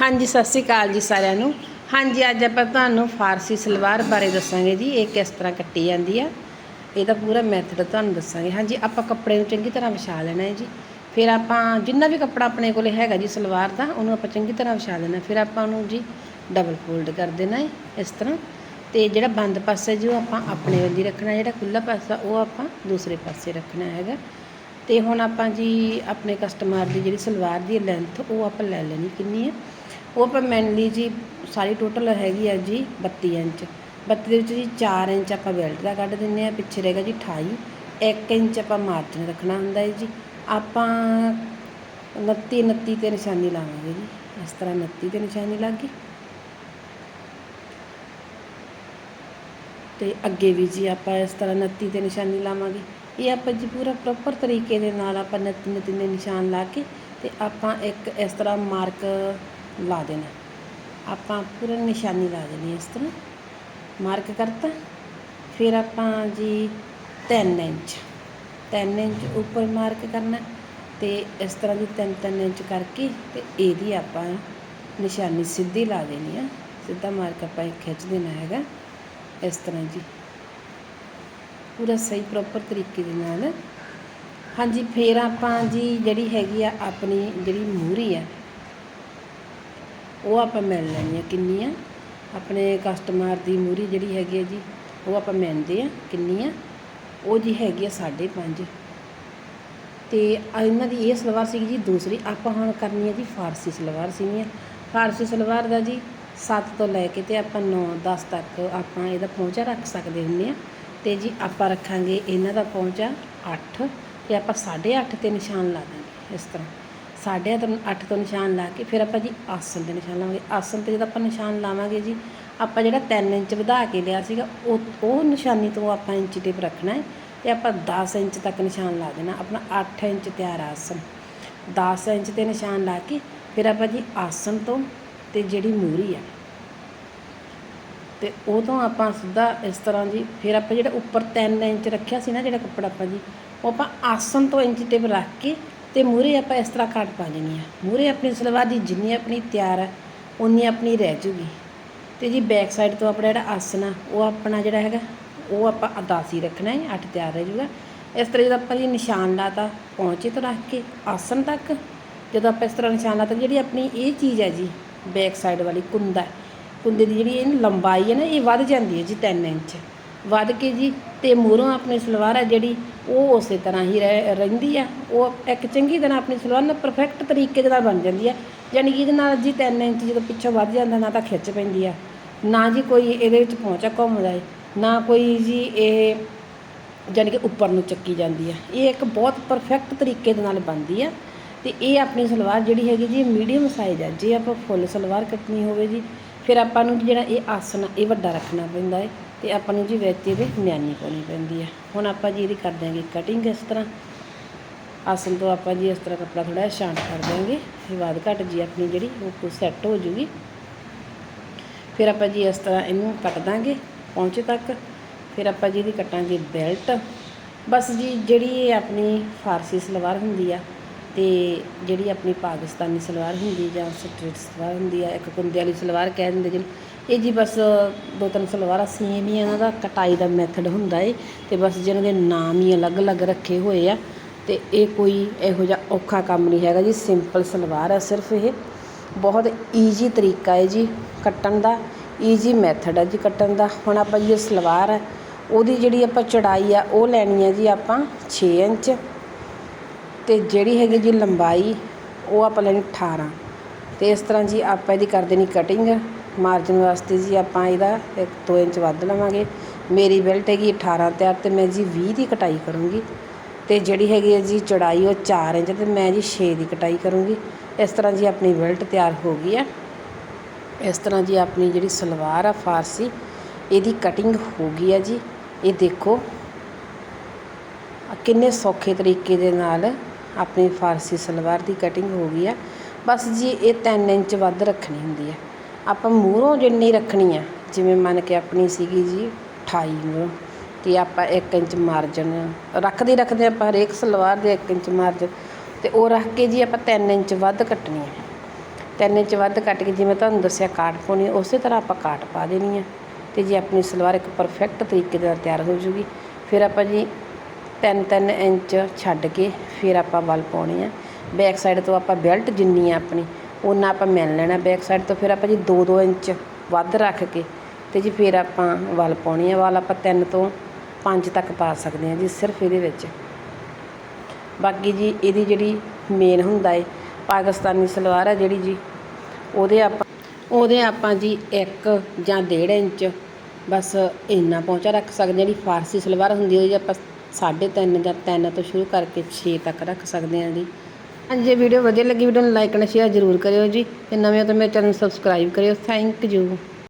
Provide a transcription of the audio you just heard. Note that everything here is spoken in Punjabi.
ਹਾਂਜੀ, ਸਤਿ ਸ਼੍ਰੀ ਅਕਾਲ ਜੀ ਸਾਰਿਆਂ ਨੂੰ। ਹਾਂਜੀ, ਅੱਜ ਆਪਾਂ ਤੁਹਾਨੂੰ ਫਾਰਸੀ ਸਲਵਾਰ ਬਾਰੇ ਦੱਸਾਂਗੇ ਜੀ, ਇਹ ਕਿਸ ਤਰ੍ਹਾਂ ਕੱਟੀ ਜਾਂਦੀ ਆ। ਇਹਦਾ ਪੂਰਾ ਮੈਥਡ ਤੁਹਾਨੂੰ ਦੱਸਾਂਗੇ। ਹਾਂਜੀ, ਆਪਾਂ ਕੱਪੜੇ ਨੂੰ ਚੰਗੀ ਤਰ੍ਹਾਂ ਵਿਛਾ ਲੈਣਾ ਹੈ ਜੀ। ਫਿਰ ਆਪਾਂ ਜਿੰਨਾ ਵੀ ਕੱਪੜਾ ਆਪਣੇ ਕੋਲੇ ਹੈਗਾ ਜੀ ਸਲਵਾਰ ਦਾ, ਉਹਨੂੰ ਆਪਾਂ ਚੰਗੀ ਤਰ੍ਹਾਂ ਵਿਛਾ ਲੈਣਾ। ਫਿਰ ਆਪਾਂ ਉਹਨੂੰ ਜੀ ਡਬਲ ਫੋਲਡ ਕਰ ਦੇਣਾ ਹੈ, ਇਸ ਤਰ੍ਹਾਂ। ਤੇ ਜਿਹੜਾ ਬੰਦ ਪਾਸਾ ਜੀ, ਉਹ ਆਪਾਂ ਆਪਣੇ ਵੱਲ ਹੀ ਰੱਖਣਾ ਜਿਹੜਾ ਖੁੱਲਾ ਪਾਸਾ, ਉਹ ਆਪਾਂ ਦੂਸਰੇ ਪਾਸੇ ਰੱਖਣਾ ਹੈਗਾ। ਤੇ ਹੁਣ ਆਪਾਂ ਜੀ ਆਪਣੇ ਕਸਟਮਰ ਦੀ ਜਿਹੜੀ ਸਲਵਾਰ ਦੀ ਲੈਂਥ ਉਹ ਆਪਾਂ ਲੈ ਲੈਣੀ ਕਿੰਨੀ ਹੈ। ਉਹ ਆਪਾਂ ਮੈਨਲੀ ਜੀ ਸਾਰੀ ਟੋਟਲ ਹੈਗੀ ਆ ਜੀ 32 ਇੰਚ। 32 ਦੇ ਵਿੱਚ ਜੀ 4 ਇੰਚ ਆਪਾਂ ਬੈਲਟ ਦਾ ਕੱਢ ਦਿੰਨੇ ਆ, ਪਿੱਛੇ ਰਹੇਗਾ ਜੀ 28 1 ਇੰਚ ਆਪਾਂ ਮਾਰਜਨ ਰੱਖਣਾ ਹੁੰਦਾ ਹੈ ਜੀ। ਆਪਾਂ 29 29 ਤੇ ਨਿਸ਼ਾਨੀ ਲਾਵਾਂਗੇ ਜੀ। ਇਸ ਤਰ੍ਹਾਂ 29 ਤੇ ਨਿਸ਼ਾਨੀ ਲੱਗ ਗਈ। ਤੇ ਅੱਗੇ ਵੀ ਜੀ ਆਪਾਂ ਇਸ ਤਰ੍ਹਾਂ 29 ਤੇ ਨਿਸ਼ਾਨੀ ਲਾਵਾਂਗੇ। ਇਹ ਆਪਾਂ ਜੀ ਪੂਰਾ ਪ੍ਰੋਪਰ ਤਰੀਕੇ ਦੇ ਨਾਲ ਆਪਾਂ 29 29 ਦੇ ਨਿਸ਼ਾਨ ਲਾ ਕੇ ਤੇ ਆਪਾਂ ਇੱਕ ਇਸ ਤਰ੍ਹਾਂ ਮਾਰਕ ਲਾ ਦੇਣਾ। ਆਪਾਂ ਪੂਰਾ ਨਿਸ਼ਾਨੀ ਲਾ ਦੇਣੀ ਇਸ ਤਰ੍ਹਾਂ। ਮਾਰਕ ਕਰਤਾ। ਫਿਰ ਆਪਾਂ ਜੀ 3 ਇੰਚ। 3 ਇੰਚ ਉੱਪਰ ਮਾਰਕ ਕਰਨਾ। ਤੇ ਇਸ ਤਰ੍ਹਾਂ ਦੀ 3 3 ਇੰਚ ਕਰਕੇ ਤੇ ਇਹਦੀ ਆਪਾਂ ਨਿਸ਼ਾਨੀ ਸਿੱਧੀ ਲਾ ਦੇਣੀ ਆ। ਸਿੱਧਾ ਮਾਰਕ ਆਪਾਂ ਇਹ ਖਿੱਚ ਦੇਣਾ ਹੈਗਾ। ਇਸ ਤਰ੍ਹਾਂ ਜੀ। ਪੂਰਾ ਸਹੀ ਪ੍ਰੋਪਰ ਤਰੀਕੇ ਦੇ ਨਾਲ। ਹਾਂਜੀ, ਫੇਰ ਆਪਾਂ ਜੀ ਜਿਹੜੀ ਹੈਗੀ ਆ ਆਪਣੀ ਜਿਹੜੀ ਮੂਹਰੀ ਆ ਉਹ ਆਪਾਂ ਮਿਲ ਲੈਣੀ ਆ ਕਿੰਨੀ ਆ। ਆਪਣੇ ਕਸਟਮਰ ਦੀ ਮੂਹਰੀ ਜਿਹੜੀ ਹੈਗੀ ਆ ਜੀ, ਉਹ ਆਪਾਂ ਮਿਲਦੇ ਆ ਕਿੰਨੀ ਆ। ਉਹ ਜੀ ਹੈਗੀ ਆ 5.5 ਤੇ ਆ ਇਹਨਾਂ ਦੀ ਇਹ ਸਲਵਾਰ ਸੀਗੀ ਜੀ ਦੂਸਰੀ। ਆਪਾਂ ਹੁਣ ਕਰਨੀ ਹੈ ਜੀ ਫਾਰਸੀ ਸਲਵਾਰ ਸੀਗੀ ਫਾਰਸੀ ਸਲਵਾਰ ਦਾ ਜੀ 7 ਤੋਂ ਲੈ ਕੇ ਤੇ ਆਪਾਂ 9 10 ਤੱਕ ਆਪਾਂ ਇਹਦਾ ਪਹੁੰਚਾ ਰੱਖ ਸਕਦੇ ਹੁੰਦੇ ਆ ਤੇ ਜੀ ਆਪਾਂ ਰੱਖਾਂਗੇ ਇਹਨਾਂ ਦਾ ਪਹੁੰਚਾ 8 ਤੇ ਆਪਾਂ 8.5 ਤੇ ਨਿਸ਼ਾਨ ਲਾ ਦਾਂਗੇ ਇਸ ਤਰ੍ਹਾਂ। ਸਾਢੇ ਤੋਂ 8 ਤੋਂ ਨਿਸ਼ਾਨ ਲਾ ਕੇ ਫਿਰ ਆਪਾਂ ਜੀ ਆਸਨ ਤੇ ਨਿਸ਼ਾਨ ਲਾਵਾਂਗੇ। ਆਸਨ ਤੇ ਜਦੋਂ ਆਪਾਂ ਨਿਸ਼ਾਨ ਲਾਵਾਂਗੇ ਜੀ, ਆਪਾਂ ਜਿਹੜਾ 3 ਇੰਚ ਵਧਾ ਕੇ ਲਿਆ ਸੀਗਾ, ਉਹ ਉਹ ਨਿਸ਼ਾਨੀ ਤੋਂ ਆਪਾਂ ਇੰਚ ਟੇਪ ਰੱਖਣਾ ਹੈ ਤੇ ਆਪਾਂ 10 ਇੰਚ ਤੱਕ ਨਿਸ਼ਾਨ ਲਾ ਦੇਣਾ। ਆਪਣਾ 8 ਇੰਚ ਤਿਆਰ ਆਸਣ। ਆਸਨ 10 ਇੰਚ ਤੇ ਨਿਸ਼ਾਨ ਲਾ ਕੇ ਫਿਰ ਆਪਾਂ ਜੀ ਆਸਨ ਤੋਂ ਤੇ ਜਿਹੜੀ ਮੂਰੀ ਆ, ਤੇ ਉਹ ਤੋਂ ਆਪਾਂ ਸਿੱਧਾ ਇਸ ਤਰ੍ਹਾਂ ਜੀ ਫਿਰ ਆਪਾਂ ਜਿਹੜਾ ਉੱਪਰ 3 ਇੰਚ ਰੱਖਿਆ ਸੀ ਨਾ, ਜਿਹੜਾ ਕੱਪੜਾ ਆਪਾਂ ਜੀ, ਉਹ ਆਪਾਂ ਆਸਣ ਤੋਂ ਇੰਚ ਟੇਪ ਰੱਖ ਕੇ ਤੇ ਮੂਰੇ ਆਪਾਂ ਇਸ ਤਰ੍ਹਾਂ ਕੱਟ ਪਾ ਦੇਣੀ ਆ ਮੂਰੇ ਆਪਣੀ ਸਲਵਾਰ ਦੀ ਜਿੰਨੀ ਆਪਣੀ ਤਿਆਰ ਹੈ ਉਨੀ ਆਪਣੀ ਰਹਿ ਜੂਗੀ। ਤੇ ਜੀ ਬੈਕ ਸਾਈਡ ਤੋਂ ਆਪਣਾ ਜਿਹੜਾ ਆਸਨ ਆ, ਉਹ ਆਪਣਾ ਜਿਹੜਾ ਹੈਗਾ, ਉਹ ਆਪਾਂ ਅਦਾਸੀ ਰੱਖਣਾ ਹੈ 8 ਤਿਆਰ ਰਹਿ ਜੂਗਾ। ਇਸ ਤਰ੍ਹਾਂ ਜਦੋਂ ਆਪਾਂ ਜੀ ਨਿਸ਼ਾਨ ਲਾਤਾ, ਪਹੁੰਚੇ ਤੋਂ ਰੱਖ ਕੇ ਆਸਨ ਤੱਕ, ਜਦੋਂ ਆਪਾਂ ਇਸ ਤਰ੍ਹਾਂ ਨਿਸ਼ਾਨ ਲਾਤਾ, ਜਿਹੜੀ ਆਪਣੀ ਇਹ ਚੀਜ਼ ਹੈ ਜੀ ਬੈਕ ਸਾਈਡ ਵਾਲੀ ਕੁੰਦਾ, ਕੁੰਦੇ ਦੀ ਜਿਹੜੀ ਇਹ ਲੰਬਾਈ ਹੈ ਨਾ, ਇਹ ਵੱਧ ਜਾਂਦੀ ਹੈ ਜੀ 3 ਇੰਚ। ਵੱਧ ਕੇ ਜੀ ਤੇ ਮੂਹਰੋਂ ਆਪਣੀ ਸਲਵਾਰ ਹੈ ਜਿਹੜੀ, ਉਹ ਉਸੇ ਤਰ੍ਹਾਂ ਹੀ ਰਹਿ, ਰਹਿੰਦੀ ਆ। ਉਹ ਇੱਕ ਚੰਗੀ ਤਰ੍ਹਾਂ ਆਪਣੀ ਸਲਵਾਰ ਨਾ ਪਰਫੈਕਟ ਤਰੀਕੇ ਦੇ ਨਾਲ ਬਣ ਜਾਂਦੀ ਹੈ ਯਾਨੀ ਕਿ ਇਹਦੇ ਨਾਲ ਜੀ 3 ਇੰਚ ਜਦੋਂ ਪਿੱਛੋਂ ਵੱਧ ਜਾਂਦਾ, ਨਾ ਤਾਂ ਖਿੱਚ ਪੈਂਦੀ ਆ। ਨਾ ਜੀ ਕੋਈ ਇਹਦੇ ਵਿੱਚ ਪਹੁੰਚਾ ਘੁੰਮਦਾ ਹੈ ਨਾ ਕੋਈ ਜੀ ਇਹ ਯਾਨੀ ਕਿ ਉੱਪਰ ਨੂੰ ਚੱਕੀ ਜਾਂਦੀ ਆ। ਇਹ ਇੱਕ ਬਹੁਤ ਪਰਫੈਕਟ ਤਰੀਕੇ ਦੇ ਨਾਲ ਬਣਦੀ ਆ। ਤੇ ਇਹ ਆਪਣੀ ਸਲਵਾਰ ਜਿਹੜੀ ਹੈਗੀ ਜੀ ਮੀਡੀਅਮ ਸਾਈਜ਼ ਆ। ਜੇ ਆਪਾਂ ਫੁੱਲ ਸਲਵਾਰ ਕੱਟਣੀ ਹੋਵੇ ਜੀ, ਫਿਰ ਆਪਾਂ ਨੂੰ ਜਿਹੜਾ ਇਹ ਆਸਨ ਆ, ਇਹ ਵੱਡਾ ਰੱਖਣਾ ਪੈਂਦਾ ਹੈ ਤੇ ਆਪਾਂ ਨੂੰ ਜੀ ਵਿੱਚ ਇਹਦੇ ਮਿਆਨੀ ਪਾਉਣੀ ਪੈਂਦੀ ਆ। ਹੁਣ ਆਪਾਂ ਜੀ ਇਹਦੀ ਕਰ ਦਿਆਂਗੇ ਕਟਿੰਗ ਇਸ ਤਰ੍ਹਾਂ। ਆਸਨ ਤੋਂ ਆਪਾਂ ਜੀ ਇਸ ਤਰ੍ਹਾਂ ਕੱਪੜਾ ਥੋੜਾ ਜਿਹਾ ਸ਼ਾਂਟ ਕਰ ਦਿਆਂਗੇ। ਫਿਰ ਬਾਅਦ ਘਟ ਜੀ ਆਪਣੀ ਜਿਹੜੀ ਉਹ ਸੈੱਟ ਹੋ ਜੂਗੀ। ਫਿਰ ਆਪਾਂ ਜੀ ਇਸ ਤਰ੍ਹਾਂ ਇਹਨੂੰ ਕੱਟ ਦਾਂਗੇ ਪਹੁੰਚੇ ਤੱਕ। ਫਿਰ ਆਪਾਂ ਜੀ ਇਹਦੀ ਕੱਟਾਂਗੇ ਬੈਲਟ ਬਸ ਜੀ ਜਿਹੜੀ ਇਹ ਆਪਣੀ ਫਾਰਸੀ ਸਲਵਾਰ ਹੁੰਦੀ ਆ ਅਤੇ ਜਿਹੜੀ ਆਪਣੀ ਪਾਕਿਸਤਾਨੀ ਸਲਵਾਰ ਹੁੰਦੀ ਜਾਂ ਸਟਰੇਟ ਸਲਵਾਰ ਹੁੰਦੀ ਆ, ਇੱਕ ਕੁੰਦੇ ਵਾਲੀ ਸਲਵਾਰ ਕਹਿ ਦਿੰਦੇ ਜਿਹਨੂੰ, ਇਹ ਜੀ ਬਸ ਦੋ ਤਿੰਨ ਸਲਵਾਰਾਂ ਸੇਮ ਹੀ ਇਹਨਾਂ ਦਾ ਕਟਾਈ ਦਾ ਮੈਥਡ ਹੁੰਦਾ ਏ ਅਤੇ ਬਸ ਜਿਹਨਾਂ ਦੇ ਨਾਮ ਹੀ ਅਲੱਗ-ਅਲੱਗ ਰੱਖੇ ਹੋਏ ਆ ਅਤੇ ਇਹ ਕੋਈ ਇਹੋ ਜਿਹਾ ਔਖਾ ਕੰਮ ਨਹੀਂ ਹੈਗਾ ਜੀ ਸਿੰਪਲ ਸਲਵਾਰ ਆ ਸਿਰਫ ਇਹ। ਬਹੁਤ ਈਜ਼ੀ ਤਰੀਕਾ ਹੈ ਜੀ ਕੱਟਣ ਦਾ ਈਜ਼ੀ ਮੈਥਡ ਹੈ ਜੀ ਕੱਟਣ ਦਾ। ਹੁਣ ਆਪਾਂ ਜੀ ਸਲਵਾਰ ਹੈ ਉਹਦੀ ਜਿਹੜੀ ਆਪਾਂ ਚੜਾਈ ਆ, ਉਹ ਲੈਣੀ ਹੈ ਜੀ ਆਪਾਂ 6 ਇੰਚ। ਅਤੇ ਜਿਹੜੀ ਹੈਗੀ ਜੀ ਲੰਬਾਈ, ਉਹ ਆਪਾਂ ਲੈਣੀ ਅਠਾਰ੍ਹਾਂ ਅਤੇ ਇਸ ਤਰ੍ਹਾਂ ਜੀ ਆਪਾਂ ਇਹਦੀ ਕਰ ਦੇਣੀ ਕਟਿੰਗ ਮਾਰਜਨ ਵਾਸਤੇ ਜੀ ਆਪਾਂ ਇਹਦਾ 1-2 ਇੰਚ ਵੱਧ ਲਵਾਂਗੇ। ਮੇਰੀ ਬੈਲਟ ਹੈਗੀ 18 ਤਿਆਰ ਅਤੇ ਮੈਂ ਜੀ ਵੀਹ ਦੀ ਕਟਾਈ ਕਰੂੰਗੀ। ਅਤੇ ਜਿਹੜੀ ਹੈਗੀ ਹੈ ਜੀ ਚੌੜਾਈ ਉਹ ਚਾਰ ਇੰਚ ਅਤੇ ਮੈਂ ਜੀ ਛੇ ਦੀ ਕਟਾਈ ਕਰੂੰਗੀ। ਇਸ ਤਰ੍ਹਾਂ ਜੀ ਆਪਣੀ ਬੈਲਟ ਤਿਆਰ ਹੋ ਗਈ ਹੈ। ਇਸ ਤਰ੍ਹਾਂ ਜੀ ਆਪਣੀ ਜਿਹੜੀ ਸਲਵਾਰ ਆ, ਫਾਰਸੀ, ਇਹਦੀ ਕਟਿੰਗ ਹੋ ਗਈ ਹੈ ਜੀ। ਇਹ ਦੇਖੋ ਕਿੰਨੇ ਸੌਖੇ ਤਰੀਕੇ ਦੇ ਨਾਲ ਆਪਣੀ ਫਾਰਸੀ ਸਲਵਾਰ ਦੀ ਕਟਿੰਗ ਹੋ ਗਈ ਆ। ਬਸ ਜੀ, ਇਹ 3 ਇੰਚ ਵੱਧ ਰੱਖਣੀ ਹੁੰਦੀ ਹੈ ਆਪਾਂ ਮੂਹਰੋਂ ਜਿੰਨੀ ਰੱਖਣੀ ਆ, ਜਿਵੇਂ ਮੰਨ ਕੇ ਆਪਣੀ ਸੀਗੀ ਜੀ 28 ਮੂਹਰੋਂ ਤੇ ਆਪਾਂ 1 ਇੰਚ ਮਾਰਜਨ ਰੱਖਦੇ ਰੱਖਦੇ ਆਪਾਂ, ਹਰੇਕ ਸਲਵਾਰ ਦੇ 1 ਇੰਚ ਮਾਰਜਨ ਤੇ ਉਹ ਰੱਖ ਕੇ ਜੀ ਆਪਾਂ 3 ਇੰਚ ਵੱਧ ਕੱਟਣੀ ਹੈ ਤਿੰਨ ਇੰਚ ਵੱਧ ਕੱਟ ਕੇ ਜਿਵੇਂ ਤੁਹਾਨੂੰ ਦੱਸਿਆ ਕਾਟ ਪਾਉਣੀ, ਉਸੇ ਤਰ੍ਹਾਂ ਆਪਾਂ ਕਾਟ ਪਾ ਦੇਣੀ ਆ, ਤੇ ਜੀ ਆਪਣੀ ਸਲਵਾਰ ਇੱਕ ਪਰਫੈਕਟ ਤਰੀਕੇ ਦੇ ਨਾਲ ਤਿਆਰ ਹੋ ਜੂਗੀ। ਫਿਰ ਆਪਾਂ ਜੀ ਤਿੰਨ ਤਿੰਨ ਇੰਚ ਛੱਡ ਕੇ ਫਿਰ ਆਪਾਂ ਵੱਲ ਪਾਉਣੀ ਆ। ਬੈਕ ਸਾਈਡ ਤੋਂ ਆਪਾਂ ਬੈਲਟ ਜਿੰਨੀ ਆ ਆਪਣੀ ਉਹਨਾਂ ਆਪਾਂ ਮਿਲ ਲੈਣਾ ਬੈਕ ਸਾਈਡ ਤੋਂ। ਫਿਰ ਆਪਾਂ ਜੀ 2-2 ਇੰਚ ਵੱਧ ਰੱਖ ਕੇ ਤੇ ਜੀ ਫਿਰ ਆਪਾਂ ਵੱਲ ਪਾਉਣੀ ਆ। ਵੱਲ ਆਪਾਂ ਤਿੰਨ ਤੋਂ 5 ਤੱਕ ਪਾ ਸਕਦੇ ਹਾਂ ਜੀ ਸਿਰਫ ਇਹਦੇ ਵਿੱਚ। ਬਾਕੀ ਜੀ ਇਹਦੀ ਜਿਹੜੀ ਮੇਨ ਹੁੰਦਾ ਏ, ਪਾਕਿਸਤਾਨੀ ਸਲਵਾਰ ਆ ਜਿਹੜੀ ਜੀ, ਉਹਦੇ ਆਪਾਂ ਉਹਦੇ ਆਪਾਂ ਜੀ 1 ਜਾਂ 1.5 ਇੰਚ ਬਸ ਇੰਨਾ ਪਹੁੰਚਾ ਰੱਖ ਸਕਦੇ ਹਾਂ ਜਿਹੜੀ ਫਾਰਸੀ ਸਲਵਾਰ ਹੁੰਦੀ ਉਹਦੀ ਆਪਾਂ 3.5 ਜਾਂ ਤਿੰਨ ਤੋਂ ਸ਼ੁਰੂ ਕਰਕੇ 6 ਤੱਕ ਰੱਖ ਸਕਦੇ ਹਾਂ ਜੀ। ਹਾਂਜੀ, ਜੇ ਵੀਡੀਓ ਵਧੀਆ ਲੱਗੀ ਵੀਡੀਓ ਨੂੰ ਲਾਈਕ and ਸ਼ੇਅਰ ਜ਼ਰੂਰ ਕਰਿਓ ਜੀ ਤੇ ਨਵੇਂ ਹੋ ਤਾਂ ਮੇਰੇ ਚੈਨਲ ਨੂੰ ਸਬਸਕ੍ਰਾਈਬ ਕਰਿਓ। Thank you